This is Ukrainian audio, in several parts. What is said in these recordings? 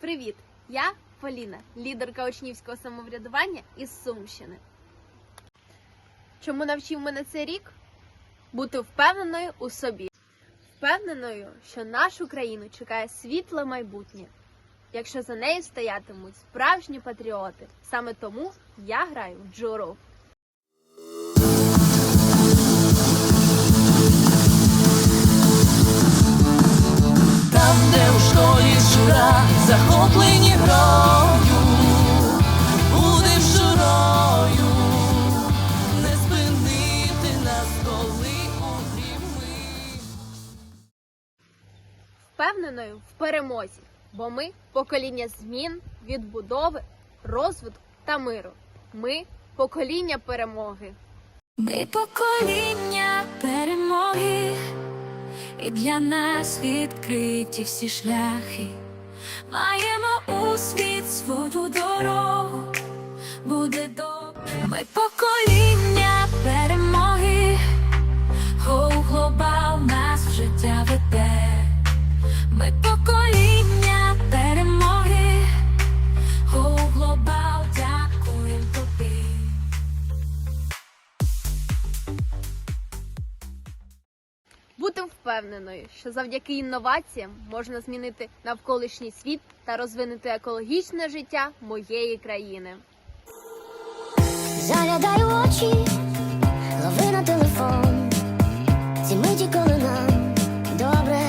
Привіт! Я Поліна, лідерка учнівського самоврядування із Сумщини. Чому навчив мене цей рік? Бути впевненою у собі, впевненою, що нашу країну чекає світле майбутнє, якщо за нею стоятимуть справжні патріоти. Саме тому я граю в джуру. Жура захоплені грою, будеш журою, не спинити нас, коли у гріми. Впевненою в перемозі, бо ми покоління змін, відбудови, розвитку та миру. Ми покоління перемоги. Ми покоління перемоги, і для нас відкриті всі шляхи. Маємо у світ свою дорогу, буде добре. Ми покоління перемоги, Гоу глобал нас життя веде. Ми покоління впевненою, що завдяки інноваціям можна змінити навколишній світ та розвинути екологічне життя моєї країни. Заглядаю очі, лови на телефон. Ці миті, коли нам добре.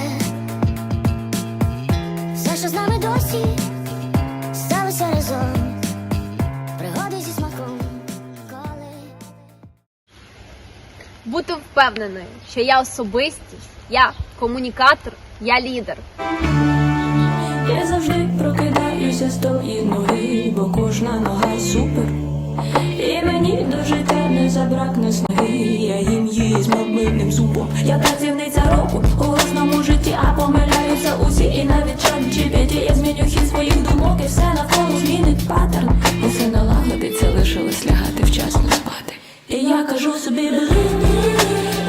Все, що з нами досі, Бути впевненою, що я особистість, я комунікатор, я лідер. Я завжди прокидаюся з тої ноги, бо кожна нога супер. І мені до життя не забракне снаги. Я їм її з мобильним зубом. Я працівниця року у власному житті, а помиляються усі, і навіть чат GPT Я зміню хід своїх думок, і все навколо змінить паттерн. Усе налагодиться, лишилось лягати вчасно. І я кажу собі, бери,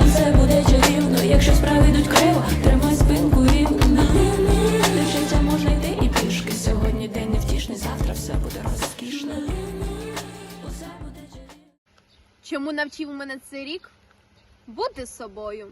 все буде чарівно, якщо справи йдуть криво, тримай спинку рівно. До життя можна йти і пішки. Сьогодні день невтішний, завтра все буде розкішно. Усе. Чому навчив мене цей рік? Бути собою.